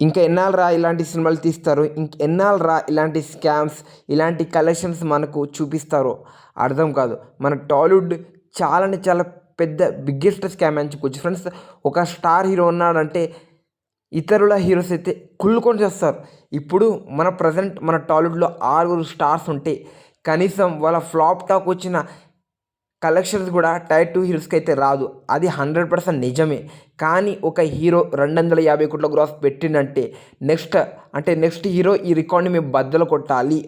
ఇంకా ఎన్నాళ్ళు రా ఇలాంటి సినిమాలు తీస్తారు? ఇంక ఎన్నాళ్ళు రా ఇలాంటి స్కామ్స్ ఇలాంటి కలెక్షన్స్ మనకు చూపిస్తారో అర్థం కాదు. మన టాలీవుడ్ చాలా అంటే చాలా పెద్ద బిగ్గెస్ట్ స్కామ్ అని చెప్పుకోవచ్చు. ఫ్రెండ్స్ ఒక స్టార్ హీరో ఉన్నాడంటే ఇతరుల హీరోస్ అయితే కుళ్ళుకొని చేస్తారు. ఇప్పుడు మన ప్రజెంట్ మన టాలీవుడ్లో ఆరుగురు స్టార్స్ ఉంటే కనీసం వాళ్ళ ఫ్లాప్ టాక్ వచ్చిన కలెక్షన్స్ కూడా టైర్ టూ హీరోస్కి అయితే రాదు. అది హండ్రెడ్ పర్సెంట్ నిజమే. కానీ ఒక హీరో రెండు వందల యాభై కోట్ల గ్రాస్ పెట్టిందంటే నెక్స్ట్ అంటే నెక్స్ట్ హీరో ఈ రికార్డ్ని మేము బద్దలు కొట్టాలి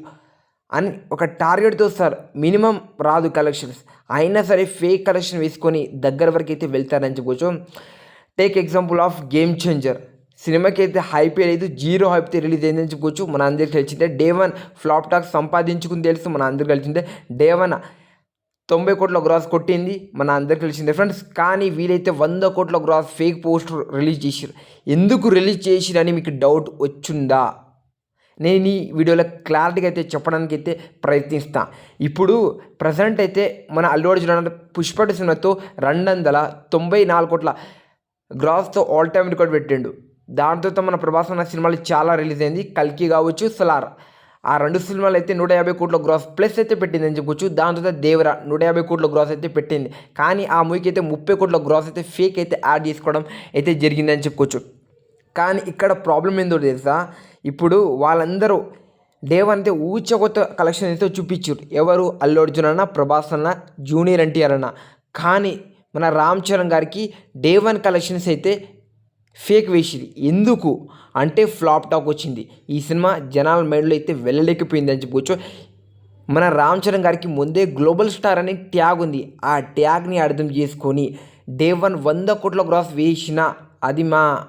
అని ఒక టార్గెట్తో సార్ మినిమం రాదు కలెక్షన్స్. అయినా సరే ఫేక్ కలెక్షన్ వేసుకొని దగ్గర వరకు అయితే వెళ్తారని చెప్పుకోవచ్చు take example of game changer. సినిమాకి అయితే హైప్ లేదు జీరో హైప్తో రిలీజ్ అయిందని చెప్పుకోవచ్చు మన అందరికి తెలిసిందే. డే వన్ ఫ్లాప్ టాక్ సంపాదించుకుని తెలుసు మన అందరికి తెలిసిందే. డే వన్ తొంభై కోట్ల గ్రాస్ కొట్టింది. మన అందరికి తెలిసిందే ఫ్రెండ్స్. కానీ వీలైతే వంద కోట్ల గ్రాస్ ఫేక్ పోస్టర్ రిలీజ్ చేసిరు ఎందుకు రిలీజ్ చేసిరని మీకు డౌట్ వచ్చిందా? నేను ఈ వీడియోలో క్లారిటీగా అయితే చెప్పడానికి అయితే ప్రయత్నిస్తా. ఇప్పుడు ప్రజెంట్ అయితే మన అల్లు అర్జున్ పుష్పటి సినిమాతో రెండు వందల తొంభై నాలుగు కోట్ల గ్రాస్తో ఆల్ టైమ్ రికార్డ్ పెట్టిండు. దాంతో మన ప్రభాస్ అన్న సినిమాలు చాలా రిలీజ్ అయింది. కల్కి కావచ్చు సలార్. ఆ రెండు సినిమాలు అయితే నూట యాభై కోట్ల గ్రాస్ ప్లస్ అయితే పెట్టింది అని చెప్పొచ్చు. దాని తర్వాత దేవరా నూట యాభై కోట్ల గ్రాస్ అయితే పెట్టింది. కానీ ఆ మూవీకి అయితే ముప్పై కోట్ల గ్రాస్ అయితే ఫేక్ అయితే యాడ్ చేసుకోవడం అయితే జరిగిందని చెప్పుకోవచ్చు కానీ ఇక్కడ ప్రాబ్లం ఏందో తెలుసా? ఇప్పుడు వాళ్ళందరూ డే అయితే ఊచ కొత్త కలెక్షన్ అయితే చూపించారు. ఎవరు? అల్లు అర్జున్ అన్న ప్రభాస్ అన్న జూనియర్ ఎన్టీఆర్ అన్న. కానీ మన రామ్ చరణ్ గారికి డే వన్ కలెక్షన్స్ అయితే ఫేక్ వేసింది. ఎందుకు? అంటే ఫ్లాప్ టాక్ వచ్చింది. ఈ సినిమా జనాల మైండ్లో అయితే వెళ్ళలేకపోయింది అని చెప్పుకోవచ్చు మన రామ్ చరణ్ గారికి ముందే గ్లోబల్ స్టార్ అనే ట్యాగ్ ఉంది. ఆ ట్యాగ్ని అర్థం చేసుకొని డే వన్ వంద కోట్ల గ్రాస్ వేసిన అది మా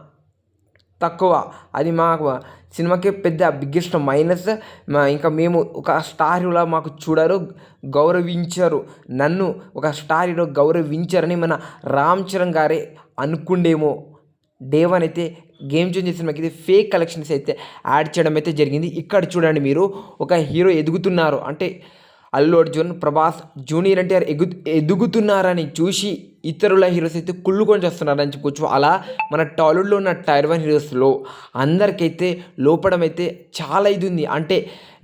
తక్కువ అది మా సినిమాకి పెద్ద బిగ్గెస్ట్ మైనస్. ఇంకా మేము ఒక స్టార్ హీరోలా మాకు చూడరు గౌరవించరు. నన్ను ఒక స్టార్ హీరో గౌరవించారని మన రామ్ చరణ్ గారే అనుకుండేమో. డే వన్ అయితే గేమ్ చేంజర్ సినిమాకి అయితే ఫేక్ కలెక్షన్స్ అయితే యాడ్ చేయడం అయితే జరిగింది. ఇక్కడ చూడండి మీరు ఒక హీరో ఎదుగుతున్నారు. అంటే అల్లు అర్జున్ ప్రభాస్ జూనియర్ ఎన్టీఆర్ ఎగు ఎదుగుతున్నారని చూసి ఇతరుల హీరోస్ అయితే కుళ్ళుకొని చేస్తున్నారని చెప్పుకోవచ్చు అలా మన టాలీవుడ్లో ఉన్న టైర్ వన్ హీరోస్లో అందరికైతే లోపడం అయితే చాలా ఇది ఉంది. అంటే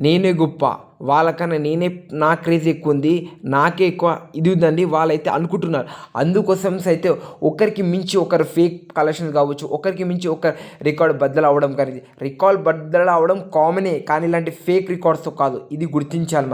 నేనే గొప్ప వాళ్ళకన్నా నేనే నా క్రేజ్ ఎక్కువ ఉంది నాకే ఎక్కువ ఇది ఉందండి వాళ్ళైతే అనుకుంటున్నారు. అందుకోసం అయితే ఒకరికి మించి ఒకరు ఫేక్ కలెక్షన్ కావచ్చు ఒకరికి మించి ఒకరు రికార్డ్ బద్దలు అవ్వడం కానీ రికార్డ్ బద్దలు అవ్వడం కామనే కానీ ఇలాంటి ఫేక్ రికార్డ్స్ కాదు ఇది గుర్తించాలి